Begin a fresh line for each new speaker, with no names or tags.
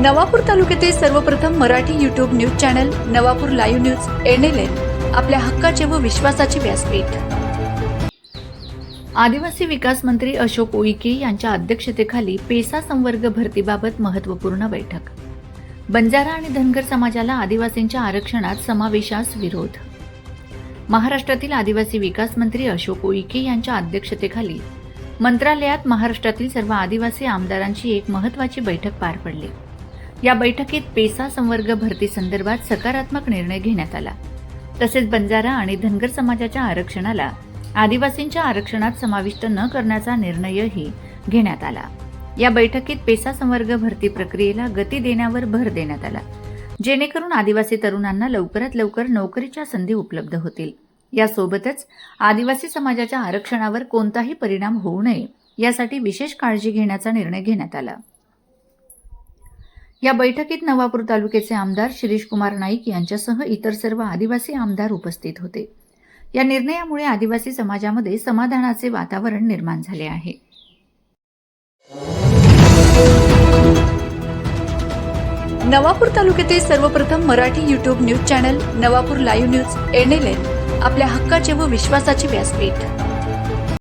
नवापूर तालुक्यातील सर्वप्रथम Marathi YouTube news channel Navapur live news NLN आपल्या हक्काचे व विश्वासाचे व्यासपीठ. आदिवासी विकास मंत्री अशोक उईके यांच्या अध्यक्षतेखाली पेसा संवर्ग भरतीबाबत महत्त्वपूर्ण बैठक. बंजारा आणि धनगर समाजाला आदिवासींच्या आरक्षणात समावेशास विरोध. महाराष्ट्रातील आदिवासी विकास मंत्री अशोक उईके यांच्या अध्यक्षतेखाली मंत्रालयात महाराष्ट्रातील सर्व आदिवासी आमदारांची एक महत्वाची बैठक पार पडली. या बैठकीत पेसा संवर्ग भरती संदर्भात सकारात्मक निर्णय घेण्यात आला. तसेच बंजारा आणि धनगर समाजाच्या आरक्षणाला आदिवासींच्या आरक्षणात समाविष्ट न करण्याचा निर्णयही घेण्यात आला. या बैठकीत पेसा संवर्ग भरती प्रक्रियेला गती देण्यावर भर देण्यात आला जेणेकरून आदिवासी तरुणांना लवकरात लवकर नोकरीच्या संधी उपलब्ध होतील. यासोबतच आदिवासी समाजाच्या आरक्षणावर कोणताही परिणाम होऊ नये यासाठी विशेष काळजी घेण्याचा निर्णय घेण्यात आला. या बैठकीत नवापूर तालुक्याचे आमदार शिरीष कुमार नाईक यांच्यासह इतर सर्व आदिवासी आमदार उपस्थित होते. या निर्णयामुळे आदिवासी समाजामध्ये समाधानाचे वातावरण निर्माण झाले आहे. नवापूर तालुक्यातील सर्वप्रथम Marathi YouTube news channel Navapur live news NLN आपल्या हक्काचे व विश्वासाचे व्यासपीठ.